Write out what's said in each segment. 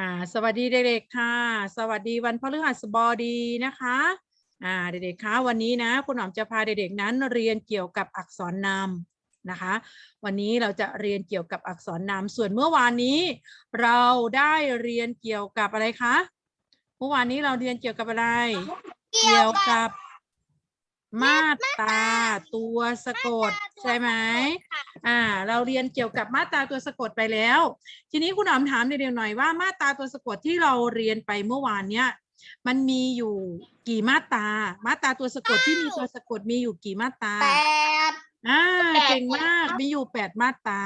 อ่าสวัสดีเด็กๆค่ะ สวัสดีวันพฤหัสบดีนะคะอ่าเด็กๆคะวันนี้นะคุณหอมจะพาเด็กๆนั้นเรียนเกี่ยวกับอักษรนำนะคะ วันนี้เราจะเรียนเกี่ยวกับอักษรนำส่วนเมื่อวานนี้ เราได้เรียนเกี่ยวกับอะไรคะเมื่อวานนี้เราเรียนเกี่ยวกับอะไร เกี่ยวกับ มาตราตัวสะกดใช่ไหมอ่า เราเรียนเกี่ยวกับมาตราตัวสะกดไปแล้ว ทีนี้คุณหอมถามเด็กๆหน่อยว่ามาตราตัวสะกดที่เราเรียนไปเมื่อวานเนี้ยมันมีอยู่กี่มาตรามาตราตัวสะกดที่มีตัวสะกดมีอยู่กี่มาตราแปดอ่าแปดเก่งมากมีอยู่แปดมาตรา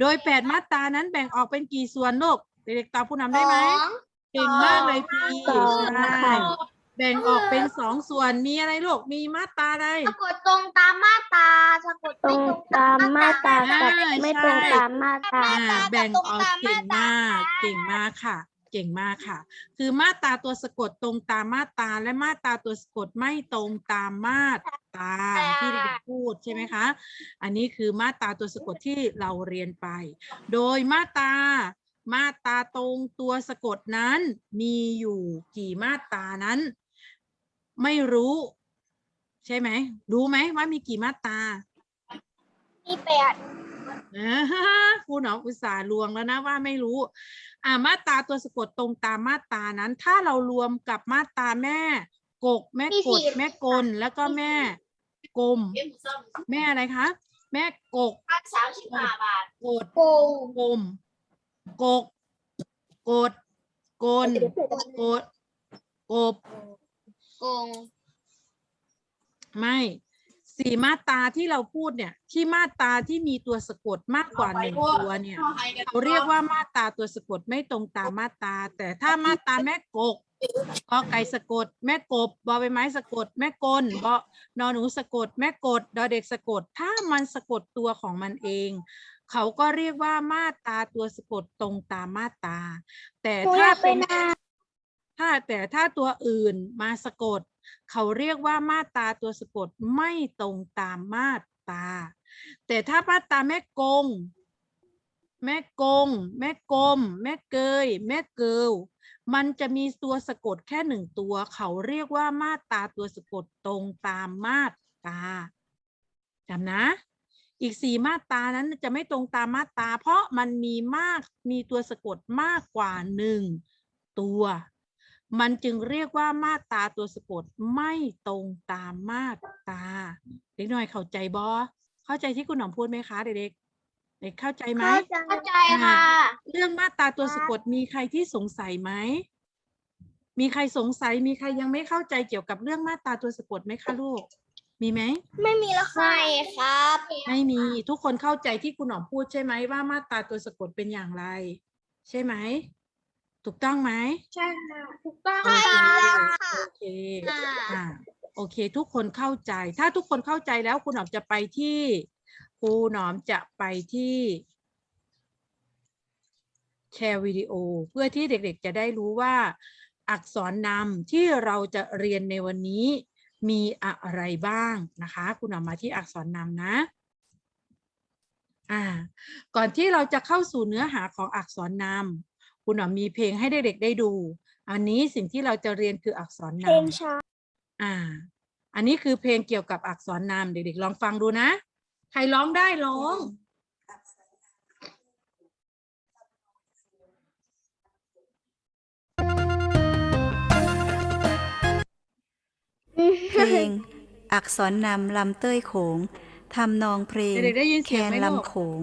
โดยแปดมาตรานั้นแบ่งออกเป็นกี่ส่วนลูกเด็กๆตอบผู้นำได้ไหมสองเก่งมากเลยพี่สองใช่ แบ่งออกเป็นสองส่วนมีอะไรลูกมีมาตราอะไรสะกดตรงตามมาตราสะกดตรไม่งตรงตามมาตรากับอ่าไม่ตรงใช่ตามมาตราอ่าแบ่งออกตรงตามเก่งมาตรามากเก่งมากค่ะ เก่งมากค่ะ คือมาตราตัวสะกดตรงตามมาตราและมาตราตัวสะกดไม่ตรงตามมาตราที่เด็กๆพูดใช่ไหมคะ อันนี้คือมาตราตัวสะกดที่เราเรียนไป โดยมาตรามาตราตรงตัวสะกดนั้นมีอยู่กี่มาตรานั้น ไม่รู้ ใช่ไหมรู้ไหมว่ามีกี่มาตรามีแปดอ่าฮะครูหนอมอุตส่าห์ลวงแล้วนะว่าไม่รู้ อ่ามาตราตัวสะกดตรงตามมาตรานั้น ถ้าเรารวมกับมาตราแม่ กก แม่กด แม่กลแล้วก็แม่กลมแม่อะไรคะแม่กกพันสามสิบห้าบาทกดโกงกลมกกกดกลกดกบโกง ไม่สี่มาตราที่เราพูดเนี่ย ที่มาตราที่มีตัวสะกดมากกว่าหนึ่งตัวเนี่ยเขาเรียกว่ามาตราตัวสะกดไม่ตรงตามมาตราแต่ถ้ามาตราแม่กกกอไก่สะกด แม่กบบอใบไม้สะกด แม่กลบอนอหนูสะกด แม่กดดอเด็กสะกด ถ้ามันสะกดตัวของมันเอง เขาก็เรียกว่ามาตราตัวสะกดตรงตามมาตราแต่ถ้าเป็น ถ้าแต่ถ้าตัวอื่นมาสะกด เขาเรียกว่ามาตาตัวสะกดไม่ตรงตามมาตา แต่ถ้ามาตาแม่กง แม่กง แม่กลม แม่เกย แม่เกิลมันจะมีตัวสะกดแค่หนึ่งตัว เขาเรียกว่ามาตาตัวสะกดตรงตามมาตาจำนะ อีกสี่มาตานั้นจะไม่ตรงตามมาตา เพราะมันมีมากมีตัวสะกดมากกว่าหนึ่งตัว มันจึงเรียกว่ามาตราตัวสะกดไม่ตรงตามมาตราเด็กหน่อยเข้าใจบอเข้าใจที่คุณหนอมพูดไหมคะเด็กๆเด็กเข้าใจไหมเข้าใจค่ะ เรื่องมาตราตัวสะกดมีใครที่สงสัยไหมมีใครสงสัยมีใครยังไม่เข้าใจเกี่ยวกับเรื่องมาตราตัวสะกดไหมคะลูก มีไหม ไม่มีแล้วค่ะครับ ไม่มีทุกคนเข้าใจที่คุณหนอมพูดใช่ไหมว่ามาตราตัวสะกดเป็นอย่างไร ใช่ไหม ถูกต้องไหมใช่ค่ะถูกต้องโอเคค่ะโอเคอ่าโอเค ทุกคนเข้าใจ ถ้าทุกคนเข้าใจแล้วคุณหนอมจะไปที่ครูหนอมจะไปที่แชร์วิดีโอ เพื่อที่เด็กๆจะได้รู้ว่า อักษรนำที่เราจะเรียนในวันนี้มีอะไรบ้างนะคะ คุณหนอมมาที่อักษรนำนะอ่าก่อนที่เราจะเข้าสู่เนื้อหาของอักษรนำ คุณหนอมมีเพลงให้เด็กๆได้ดู อันนี้สิ่งที่เราจะเรียนคืออักษรนเพลงำช้าอ่า อันนี้คือเพลงเกี่ยวกับอักษรนามเด็กๆลองฟังดูนะ ใครร้องได้ร้อง เพลง อักษรนำลำเต้ยโขงทำนองเพลง เด็กๆได้ยินแคเสียงนไหมลูก ลำโขง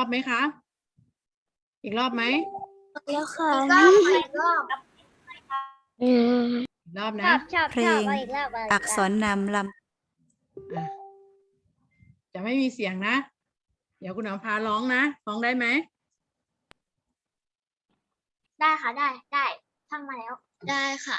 อีกรอบไหมคะ อีกรอบไหมแล้วค่ะอีกรอบอืมอีกรอบชนะ อบชอบเพลชอบง เอาอีกรอบเาอีกรบอักษรนำลอะจะไม่มีเสียงนะ เดี๋ยวคุณหมอพาร้องนะ ร้องได้ไหม ได้ค่ะได้ได้ทำมาแล้ว ได้ค่ะ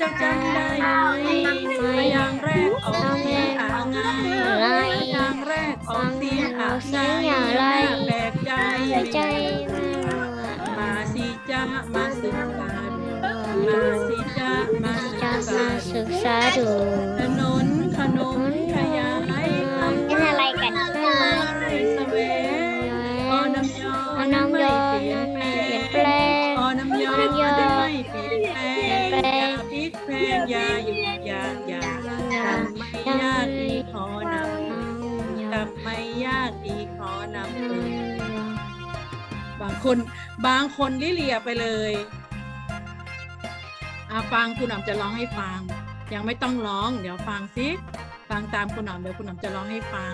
จะจำได้ไหมอย่างแรกออกเสียงอะไรอย่างแรกออกเสียงอะไรแปลกใจใจมาสิจ้ามาศึกษามาสิจ้ามาจะศึมากษาศึกษาดู คนบางคนลิเลียไปเลยอาฟังคุณหนอมจะร้องให้ฟัง ยังไม่ต้องร้อง เดี๋ยวฟังสิฟังตามคุณหนอมเดี๋ยวคุณหนอมจะร้องให้ฟัง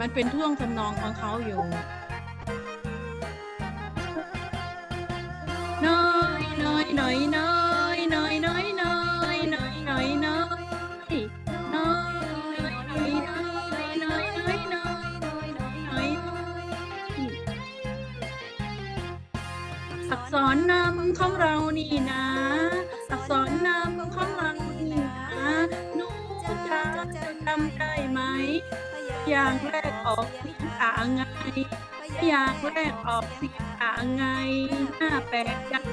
มันเป็นท่วงทำนองของเขาอยู่น้อยน้อยน้อยน้อย อักษรนำของเรานี่นะ อักษรนำของเรานี่นะหนูจะจำได้ไหม อย่างแรกออกเสียงอ่างไง อย่างแรกออกเสียงอ่างไงหน้าแปลกจัง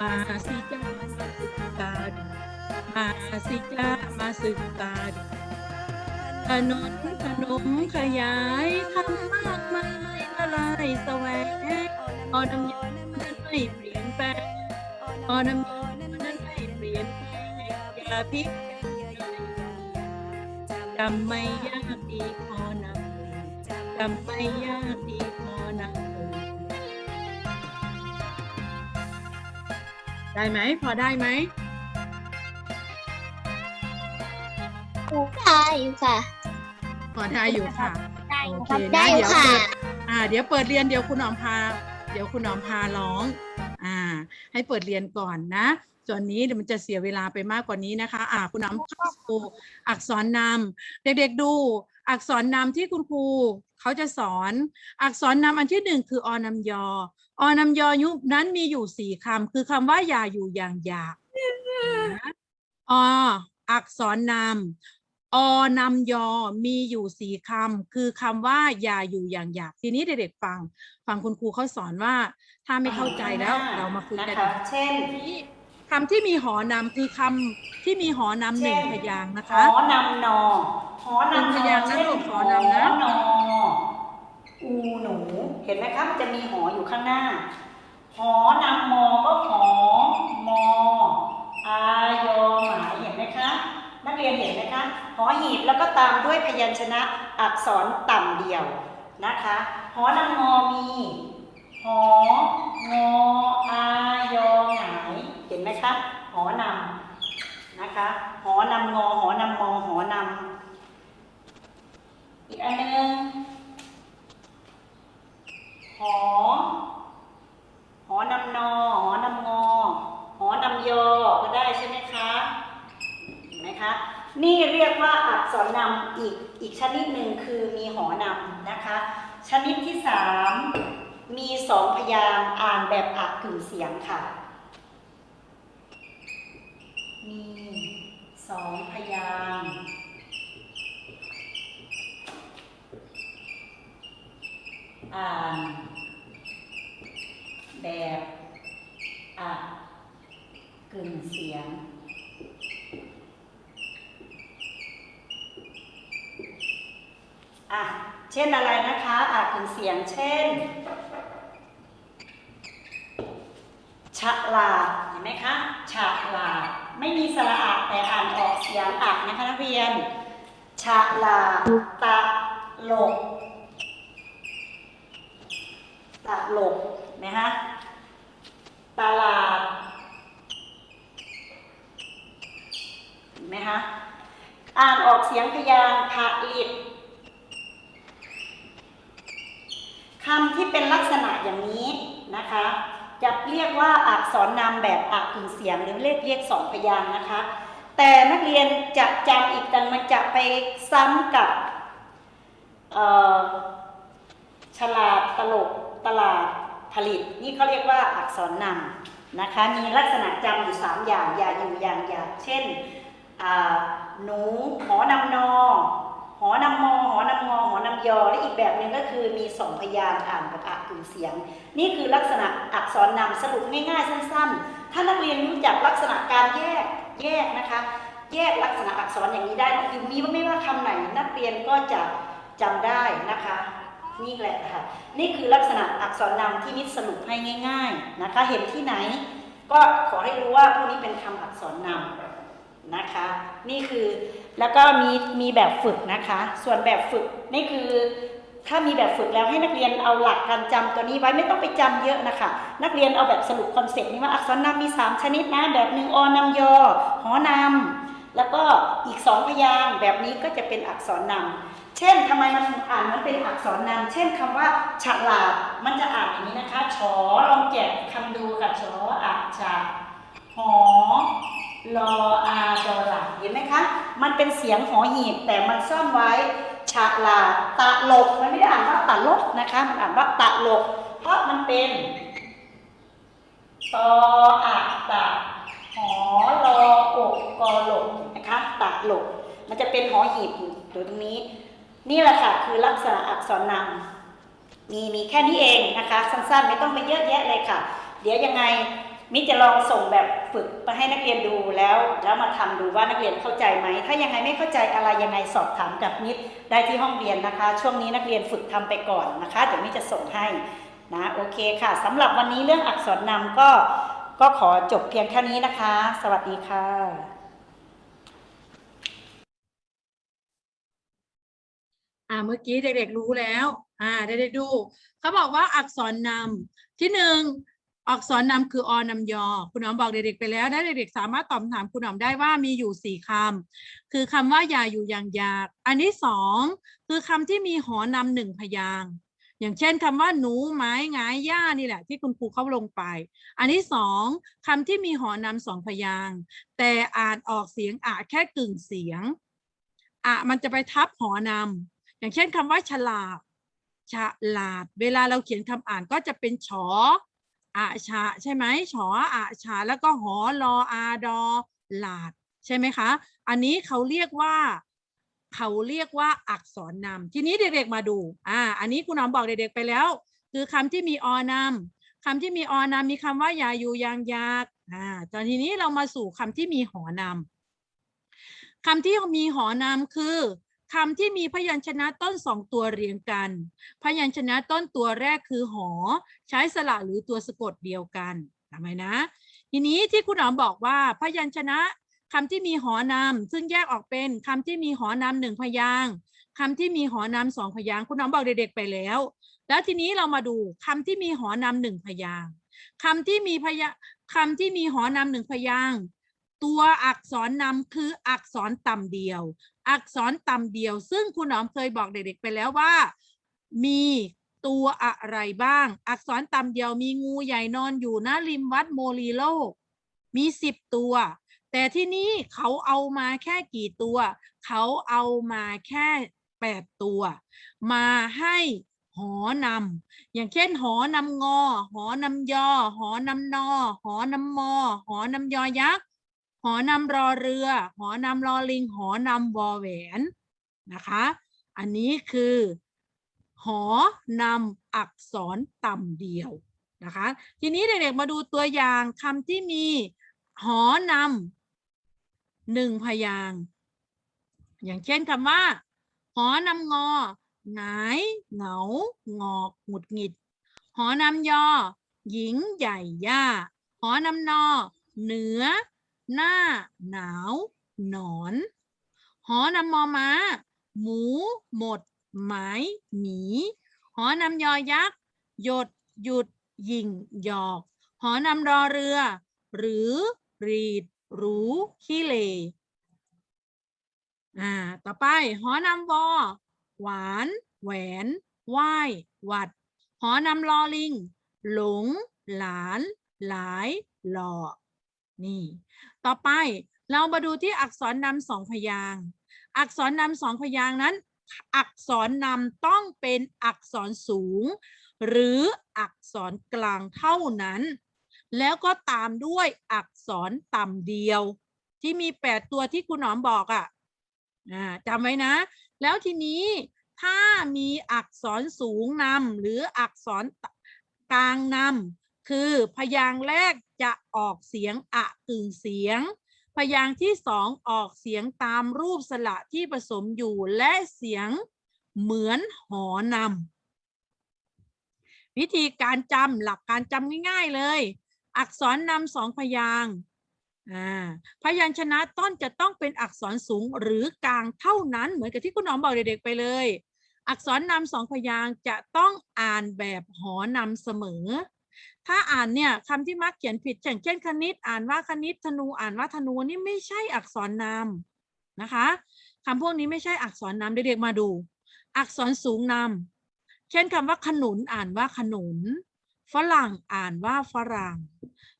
มาสิจ้ามาศึกษาดูมาสิจ้ามาศึกษาดูถนนขนมขยายทำมากมายละลายแสวง ออน้ำยานั้นไม่เปลี่ยนแปลงออน้ำยานั้นไม่เปลี่ยนแปลงอย่าพิกจำไม่ยากดีพอนำจำไม่ยากดีพอนำเอ่ยได้ไหมพอได้ไหมได้อยู่ค่ะพอได้อยู่ค่ะได้โอเคได้อยู่เดี๋ยวค่ะ อ่า เดี๋ยวเปิดเรียนเดี๋ยวคุณหนอมพา ดี๋ยวคุณหนอมพาร้อง อ่า ให้เปิดเรียนก่อนนะ ส่วนนี้เดี๋ยวมันจะเสียเวลาไปมากกว่านี้นะคะ อ่า คุณหนอมเข้าสู่อักษรนำเด็กๆดู อักษรนำที่คุณครูเขาจะสอน อักษรนำอันที่หนึ่งคืออนำยอ อนำยอยุคนั้นมีอยู่สี่คำคือคำว่าอย่าอยู่อย่างอยากออักษรนำ อนำยอมีอยู่สี่คำคือคำว่าอย่าอยู่อย่างอยาก ทีนี้เด็กๆฟัง ฟังคุณครูเขาสอนว่า ถ้าไม่เข้าใจแล้วเรามาคุยกันนะคะเช่นคำที่มีหอนำคือคำที่มีหอนำหนึ่งพยางค์นะหคะอนำนอหอนำพนยาองค์นะเช่นลูกหหออนำนะนออูหนู เห็นไหมครับจะมีหออยู่ข้างหน้า หอนำมอก็หอมออายอหมายเห็นไหมคะ นักเรียนเห็นไหมคะหอหีบแล้วก็ตามด้วยพยัญชนะอักษรต่ำเดียวนะคะหอนำมอมีหองออายอหงายเห็นไหมคะหอนำนะคะหอนำงอหอนำมอหอนำอีกอันหนึ่งหอหอนำนอหอนำงอหอนำยอก็ได้ใช่ไหมคะ ห็นไหมคะ นี่เรียกว่าอักษรนำอีกอีกชนิดหนึ่งคือมีหอนำนะคะ ชนิดที่สามมีสองพยางอ่านแบบอักกึ่งเสียงค่ะ มีสองพยางอ่านแบบอักกึ่งเสียง อะ เช่นอะไรนะคะอะกึ่งเสียงเช่น ฉลาดเห็นไหมคะ ฉลาด ไม่มีสระอะแต่อ่านออกเสียงอักนะคะนักเรียน ฉลาดตะหลกตะหลกเห็นไหมคะตลาดเห็นไหมคะ อ่านออกเสียงพยางค์ผลิต คำที่เป็นลักษณะอย่างนี้นะคะ จะเรียกว่าอักษรนำแบบอักกึ่งเสียงหรือเรียกเรียกสองพยางค์นะคะ แต่นักเรียนจะจำอีกแต่มันจะไปซ้ำกับฉลาดตลกตลาดผลิต นี่เขาเรียกว่าอักษรนำนะคะ มีลักษณะจำอยู่สามอย่างอย่าอยู่อย่างอย่างเช่นหนูหอนำนอ อนำมอหอนำงอหอนำยอ และอีกแบบหนึ่งก็คือมีสองพยางค์อ่านกับอักกึ่งเสียง นี่คือลักษณะอักษรนำสรุปง่ายๆสั้น ๆ ถ้านักเรียนรู้จักลักษณะการแยกแยกนะคะ แยกลักษณะอักษรอย่างนี้ได้คือมีว่าไม่ว่าคำไหนนักเรียนก็จะจำได้นะคะ นี่แหละค่ะ นี่คือลักษณะอักษรนำที่นิดสรุปให้ง่าย ๆนะคะ เห็นที่ไหน ก็ขอให้รู้ว่าพวกนี้เป็นคำอักษรนำ นะคะ นี่คือแล้วก็มีมีแบบฝึกนะคะ ส่วนแบบฝึกนี่คือถ้ามีแบบฝึกแล้วให้นักเรียนเอาหลักการจำตัวนี้ไว้ไม่ต้องไปจำเยอะนะคะ นักเรียนเอาแบบสรุปคอนเซ็ปต์นี้ว่าอักษรนำมี 3 ชนิดนะ แบบหนึ่งอนำยอหอนำแล้วก็อีกสองพยางแบบนี้ก็จะเป็นอักษรนำเช่นทำไมมันอ่านมันเป็นอักษรนำเช่นคำว่าฉลาดมันจะอ่านอย่างนี้นะคะชอลองแกะคำดูค่ะชออะชาหอ ลออาดอหลักเห็นไหมคะ มันเป็นเสียงหอหีบแต่มันซ่อนไว้ฉลาตะลกมันไม่ได้อ่านว่าตะลกนะคะ มันอ่านว่าตะลก เพราะมันเป็นตออะตะหอลออกกอหลกนะคะตะลก มันจะเป็นหอหีบอยู่ตรงนี้ นี่แหละค่ะคือลักษณะอักษรนำมีมีแค่นี้เองนะคะ สั้นๆ ไม่ต้องไปเยอะแยะเลยค่ะ เดี๋ยวยังไง มิจะลองส่งแบบฝึกไปให้นักเรียนดูแล้ว แล้วมาทำดูว่านักเรียนเข้าใจไหม ถ้ายังไงไม่เข้าใจอะไรยังไงสอบถามกับมิตรได้ที่ห้องเรียนนะคะ ช่วงนี้นักเรียนฝึกทำไปก่อนนะคะเดี๋ยวมิจะส่งให้นะโอเคค่ะสำหรับวันนี้เรื่องอักษรนำก็ก็ขอจบเพียงแค่นี้นะคะ สวัสดีค่ะอ่าเมื่อกี้เด็กๆรู้แล้ว อ่าเด็กๆดู เขาบอกว่าอักษรนำที่หนึ่ง อักษรนำคืออนำยอ คุณหนอมบอกเด็กๆไปแล้วและเด็กๆสามารถตอบถามคุณหนอมได้ว่ามีอยู่สี่คำคือคำว่าอย่าอยู่อย่างอยาก อันที่สองคือคำที่มีหอนำหนึ่งพยางค์อย่างเช่นคำว่าหนูไม้งายหญ้านี่แหละ ที่คุณครูเขาลงไป อันที่สองคำที่มีหอนำสองพยางค์แต่อ่านออกเสียงอะแค่กึ่งเสียงอะมันจะไปทับหอนำอย่างเช่นคำว่าฉลาดฉลาด เวลาเราเขียนคำอ่านก็จะเป็นฉอ อาชาใช่ไหมฉออาชาแล้วก็หอรออาดอหลาดใช่ไหมคะ อันนี้เขาเรียกว่าเขาเรียกว่าอักษรนำทีนี้เด็กๆมาดูอ่าอันนี้คุณน้องบอกเด็กๆไปแล้ว คือคำที่มีอนำคำที่มีอนำมีคำว่าอย่าอยู่ยางยากอ่าตอนทีนี้เรามาสู่คำที่มีหอนำคำที่มีหอนำคือ คำที่มีพยัญชนะต้นสองตัวเรียงกัน พยัญชนะต้นตัวแรกคือหอ ใช้สระหรือตัวสะกดเดียวกันทำไมนะ ทีนี้ที่คุณหนอมบอกว่าพยัญชนะคำที่มีหอนำซึ่งแยกออกเป็นคำที่มีหอนำหนึ่งพยางคำที่มีหอนำสองพยางคุณหนอมบอกเด็กๆไปแล้ว แล้วทีนี้เรามาดูคำที่มีหอนำหนึ่งพยางคำที่มีพยาคำที่มีหอนำหนึ่งพยางตัวอักษรนำคืออักษรต่ำเดียว อักษรต่ำเดียว ซึ่งคุณหนอมเคยบอกเด็กๆไปแล้วว่า มีตัวอะไรบ้าง อักษรต่ำเดียวมีงูใหญ่นอนอยู่หน้าริมวัดโมลีโลกมีสิบตัว แต่ที่นี่เขาเอามาแค่กี่ตัว เขาเอามาแค่แปดตัว มาให้หอนำอย่างเช่น หอนำงอ หอนำยอ หอนำนอ หอนำมอ หอนำยอยักษ์ อนำรอเรือ หอนำรอลิง หอนำวอแหวนนะคะ อันนี้คือ หอนำอักษรต่ำเดียวนะคะ ทีนี้เด็กๆมาดูตัวอย่างคำที่มี หอนำหนึ่งพยาง อย่างเช่นคำว่า หอนำงอ หงาย เหงา งอกหงุดหงิด หอนำยอ หญิงใหญ่ย่า หอนำนอ เหนือ หน้า หนาว หนอน หอนำมอม้า หมู หมดไหมหมี หอนำยอยักษ์ หยด หยุด ยิงหยอก หอนำรอเรือ หรือ รีด รู้ ขี้เลอ่า ต่อไป หอนำวอ หวาน แหวน ไหว้หวัด หอนำลอลิง หลง หลาน หลาย หล่อ นี่ ต่อไปเรามาดูที่อักษรนำสองพยางอักษรนำสองพยางนั้น อักษรนำต้องเป็นอักษรสูง หรืออักษรกลางเท่านั้น แล้วก็ตามด้วยอักษรต่ำเดียว ที่มีแปดตัวที่คุณหนอมบอกอะ่ะอ่าจำไว้นะ แล้วทีนี้ถ้ามีอักษรสูงนำหรืออักษรกลางนำ คือพยางค์แรกจะออกเสียงอะกึ่งเสียง พยางค์ที่สองออกเสียงตามรูปสระที่ผสมอยู่และเสียงเหมือนหอนำวิธีการจำหลักการจำง่ายๆเลย อักษรนำสองพยางค์อ่าพยัญชนะต้นจะต้องเป็นอักษรสูงหรือกลางเท่านั้น เหมือนกับที่คุณหนอมบอกเด็กๆไปเลย อักษรนำสองพยางค์จะต้องอ่านแบบหอนำเสมอ ถ้าอ่านเนี่ยคำที่มักเขียนผิดอย่างเช่นคณิต อ่านว่าคณิตธนูอ่านว่าธนูนี่ไม่ใช่อักษรนำนะคะคำพวกนี้ไม่ใช่อักษรนำเด็กๆมาดู อักษรสูงนำเช่นคำว่าขนุนอ่านว่าขนุน ฝรั่งอ่านว่าฝรั่ง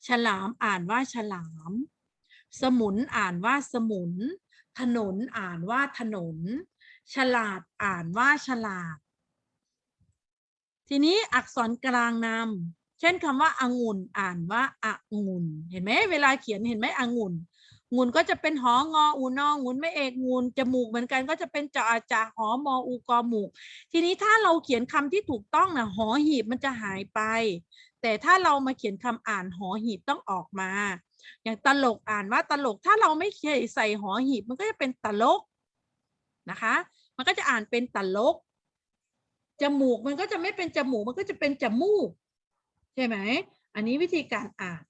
ฉลามอ่านว่าฉลาม สมุนอ่านว่าสมุน ถนนอ่านว่าถนน ฉลาดอ่านว่าฉลาด ทีนี้อักษรกลางนำ เช่นคำว่าองุ่นอ่านว่าองุ่นเห็นไหมเวลาเขียนเห็นไหมองุ่นงุ่นก็จะเป็นหองออูนองุ่นไม่เอกงุ่นจมูกเหมือนกันก็จะเป็นจออาจาหอมออูกอหมูก ทีนี้ถ้าเราเขียนคำที่ถูกต้องนะหอหีบมันจะหายไป แต่ถ้าเรามาเขียนคำอ่านหอหีบต้องออกมา อย่างตลกอ่านว่าตลกถ้าเราไม่เขียนใส่หอหีบมันก็จะเป็นตลกนะคะ มันก็จะอ่านเป็นตลกจมูกมันก็จะไม่เป็นจมูกมันก็จะเป็นจมูก ใช่ไหม อันนี้วิธีการอ่าน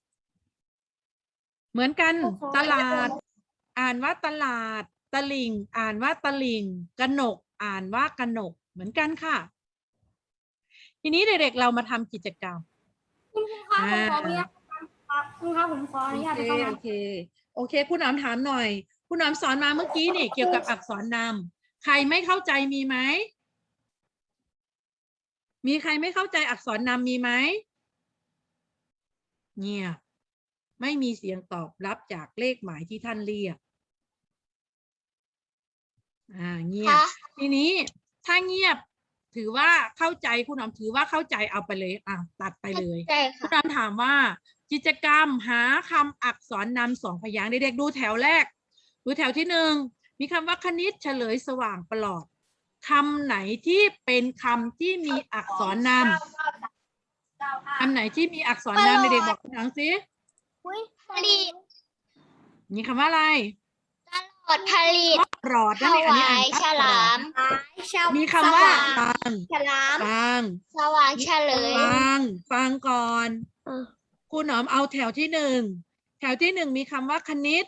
เหมือนกันตลาด อ่านว่าตลาด ตลิ่งอ่านว่าตลิ่งกนก อ่านว่ากนก เหมือนกันค่ะ ทีนี้เด็กๆเรามาทำกิจกรรม คุณครูครับผมขออนุญาตครับคุณครูครับผมขออโอนุญาตเคไปเข้าโอน้ำเค โอเค คุณหนอมถามหน่อย คุณหนอมสอนมาเมื่อกี้นี่เกี่ยวกับอักษรนำใครไม่เข้าใจมีไหมมีใครไม่เข้าใจอักษรนำมีไหม เงียบไม่มีเสียงตอบรับจากเลขหมายที่ท่านเรียก อ่า เงียบ ทีนี้ถ้าเงียบ ถือว่าเข้าใจคุณหนอมถือว่าเข้าใจเอาไปเลย อะตัดไปเลยใช่คุค่ะณน้ำถามว่า กิจกรรมหาคำอักษรนำสองพยางค์เด็กๆดูแถวแรก ดูแถวที่หนึ่งมีคำว่าคณิตเฉลยสว่างประหลอดคำไหนที่เป็นคำที่มีอักษรนำ คำไหนที่มีอักษรนำเด็กๆบอกคุณน้ำสิผลิตมีคำว่าอะไรตลอดผลิตปลอดนั่นเองอันนี้อ่านฉว่าปลลาอมดมีคำว่าฟังฉลามฟังสว่างเฉลย ฟังฟังก่อนเออคุณหนอมเอาแถวที่หนึ่งแถวที่หนึ่งมีคำว่าคณิต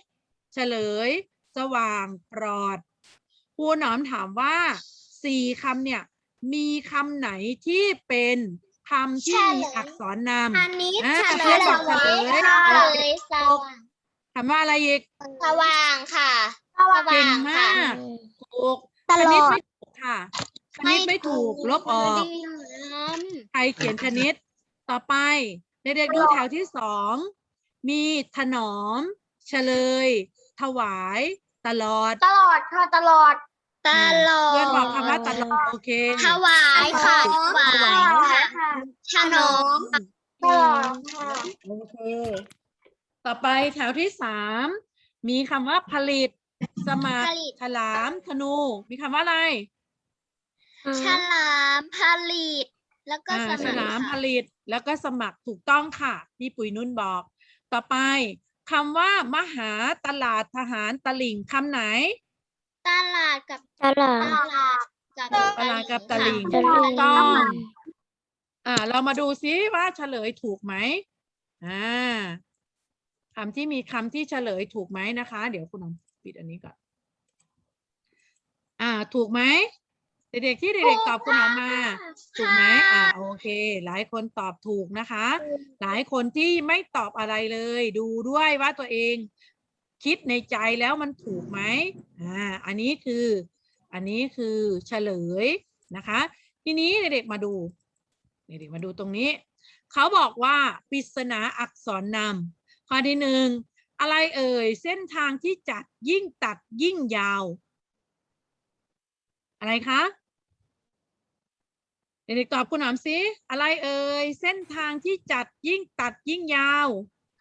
เฉลย สว่างปลอดครูหนอมถามว่าสี่คำเนี่ย มีคำไหนที่เป็น คำที่มีอักษรนอันนี้อ่าเฉลเพื่อยนสบอกเฉว่างลยเฉลยสว่างำคำว่าอะไรอีกสว่างค่ะสเก่ว่างงมาค่ะกถูกตคลณิตอดไม่ถูกค่ะคณิตไม่ถูกลบออกใครเขียนคณิตต่อไปเด็กๆดูแถวที่สองมีถนอม เฉลย ถวาย ตลอด ตลอดค่ะตลอด ตลอดเพื่อนบอกคำว่าตลอดโอเคถวายค่ะถวายค่ะถนอมตลอดค่ะโอเค ต่อไปแถวที่สามมีคำว่าผลิต สมัครผลิตฉลามธนู มีคำว่าอะไรฉลามผลิต แล้วก็อ่าสฉมัครลามผค่ะลิต แล้วก็สมัครถูกต้องค่ะที่ปุ๋ยนุ่นบอก ต่อไปคำว่ามหาตลาดทหารตลิ่งคำไหน ตลาดกับตลาด ตลาดกับตลาดกับตลิ่งตลิ่ง ถูกต้อง อ่า เรามาดูซิว่าเฉลยถูกไหมอ่าคำที่มีคำที่เฉลยถูกไหมนะคะ เดี๋ยวคุณน้องปิดอันนี้ก่อน อ่า ถูกไหมเด็กๆที่เด็กๆตอบคุณน้องมา ถูกไหมอ่า โอเค หลายคนตอบถูกนะคะ หลายคนที่ไม่ตอบอะไรเลย ดูด้วยว่าตัวเอง คิดในใจแล้วมันถูกไหมอ่าอันนี้คืออันนี้คือเฉลยนะคะ ทีนี้เด็กๆมาดูเด็กๆมาดูตรงนี้ เขาบอกว่าปริศนาอักษรนำข้อที่หนึ่งอะไรเอ่ย เส้นทางที่จัดยิ่งตัดยิ่งยาว อะไรคะเด็กๆตอบคุณหนอมสิอะไรเอ่ย เส้นทางที่จัดยิ่งตัดยิ่งยาว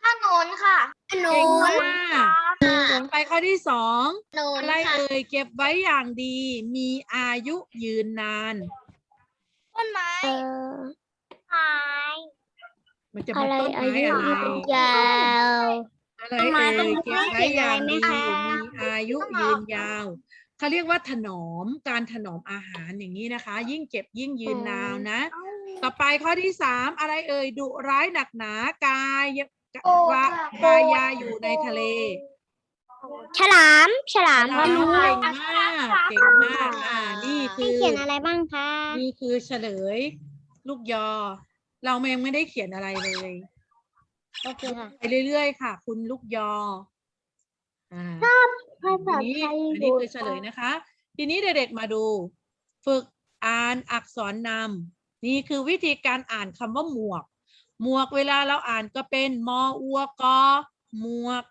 ถนนค่ะ ถนเก่งนมากไปข้อที่สองถนนอะไรค่ะเอ่ยเก็บไว้อย่างดี มีอายุยืนนาน ต้นไม้เอ่อไม้มันจะอะเป็นไรต้นอาไม้ยุอะไรยืนยาว อะไรต้นไม้เอ่ยต้นไม้เก็บไว้อย่างดีเขียนอะไรไหมคะมีอายุยืนยาวเขาเรียกว่าถนอมการถนอมอาหารอย่างนี้นะคะ ยิ่งเก็บยิ่งยืนนานนะ ต่อไปข้อที่สามอะไรเอ่ยดุร้ายหนักหนากาย วากายาอยู่ในทะเล ฉลาม ฉลามก็รู้เก่งมากเก่งมาก อ่า นี่คืให้อ เขียนอะไรบ้างคะ นี่คือเฉลย ลูกยอ เรายังไม่ได้เขียนอะไรเลยโอเคค่ะ ไปเรื่อยๆค่ะ คุณลูกยออ่าภาษาอันนี้ไทยอันนี้คือเฉลยนะคะ ทีนี้เด็กๆมาดู ฝึกอ่านอักษรนำนี่คือวิธีการอ่านคำว่าหมวก หมวกเวลาเราอ่านก็เป็นมออัวกอหมวก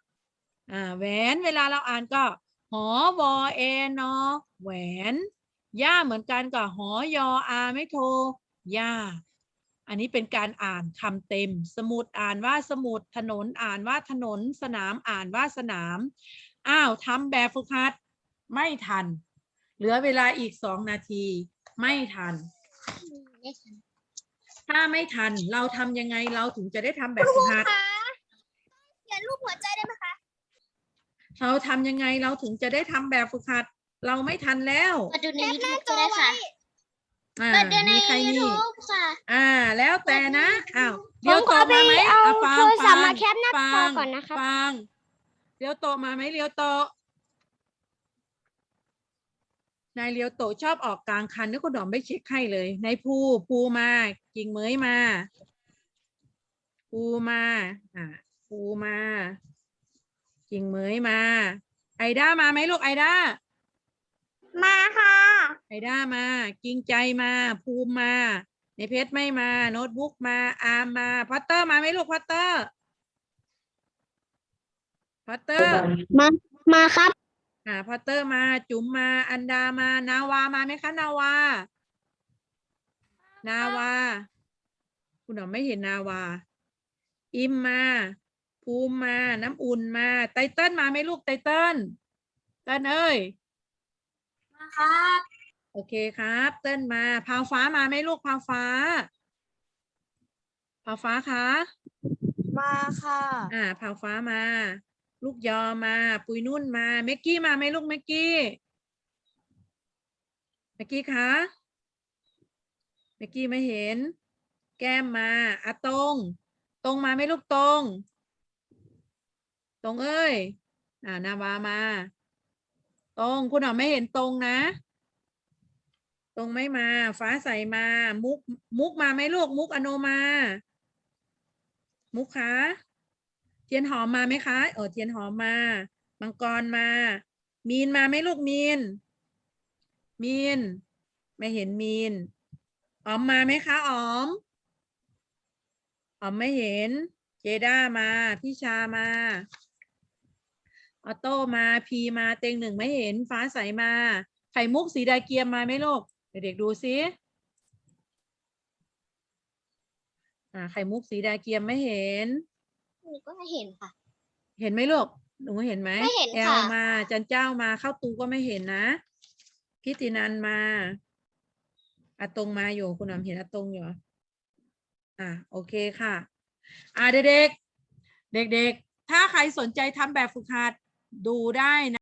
อ่าแหวนเวลาเราอ่านก็ หอวอเอนอแหวนย่าเหมือนกันกับหอยออาไม่โทย่าอันนี้เป็นการอ่านคำเต็ม สมุดอ่านว่าสมุดถนนอ่านว่าถนน สนามอ่านว่าสนามอ้าวทำแบบฝึกหัด ไม่ทัน เหลือเวลาอีกสองนาที ไม่ทัน ถ้าไม่ทันเราทำยังไงเราถึงจะได้ทำแบบฝึกหัดเขียนรูปหัวใจได้ไหมคะเราทำยังไงเราถึงจะได้ทำแบบฝึกหัด เราไม่ทันแล้วมาดูในยูทูบก็ได้ค่ะอ่ามาดูในมีใครยูมีทูบค่ะ อ่า แล้วแต่นะอ้าวผเดี๋ยวมขโตอไปมาไหมเอาอะฟังโทรศัพท์ฟัมางแคปหน้าจฟัองก่อนนะครับฟังเลี้ยวโตมาไหมเลี้ยวโต นายเลี้ยวโตชอบออกกลางคันนี่คุณดอมไม่เช็คให้เลยนายภูภูมากิ่งเหมยมาภูมาอ่าภูมากิ่งเหมยมา ไอด้ามาไหมลูกไอด้ามาค่ะ ไอด้ามา กิ่งใจมา ภูมิมาในเพชรไม่มาโน้ตบุ๊กมาอาร์มมาพัตเตอร์มาไหมลูกพัตเตอร์พัตเตอร์มามาครับ อ่าพัตเตอร์มาจุ๋มมาอันดามานาวามาไหมคะนาวา นาวา คุณหนอมไม่เห็นนาวา อิมมา ภูมิมา น้ำอุ่นมา ไตเติ้ลมาไหมลูกไตเติ้ลเติ้ลเอ้ยมาครับ โอเคครับ เติ้ลมาพาวฟ้ามาไหมลูกพาวฟ้าพาวฟ้าคะมาค่ะ อ่าพาวฟ้ามา ลูกยอมา ปุยนุ่นมาเมกกี้มาไหมลูกเมกกี้เมกกี้คะเมกกี้ไม่เห็น แก้มมาอะตรง ตรงมาไหมลูกตรง ตรงเอ้ย อ่านาวามา ตรงคุณหนอไม่เห็นตรงนะ ตรงไม่มา ฟ้าใสมา มุก มุกมาไหมลูก มุกอโนมา มุกคะ เทียนหอมมาไหมคะเออเทียนหอมมา มังกรมา มีนมาไหมลูกมีน มีน ไม่เห็นมีนอ๋อมมาไหมคะอ๋อมอ๋อมไม่เห็น เจด้ามาพี่ชามา ออโต้มา พีมาเต็งหนึ่งไม่เห็น ฟ้าใสมา ไข่มุกสีดาเกียมมาไหมลูก เด็กๆดูซิอ่าไข่มุกสีดาเกียมไม่เห็น หนูก็เห็นค่ะ เห็นไหมลูกหนูเห็นไหมไม่เห็นแอลค่ะ มาจันเจ้ามาเข้าตูก็ไม่เห็นนะพิตินันมาอาตงมาอยู่คุณหนอมเห็นอาตงอยู่เหรออะโอเคค่ะ อะเด็กๆเด็กถ้าใครสนใจทำแบบฝึกหัดดูได้นะ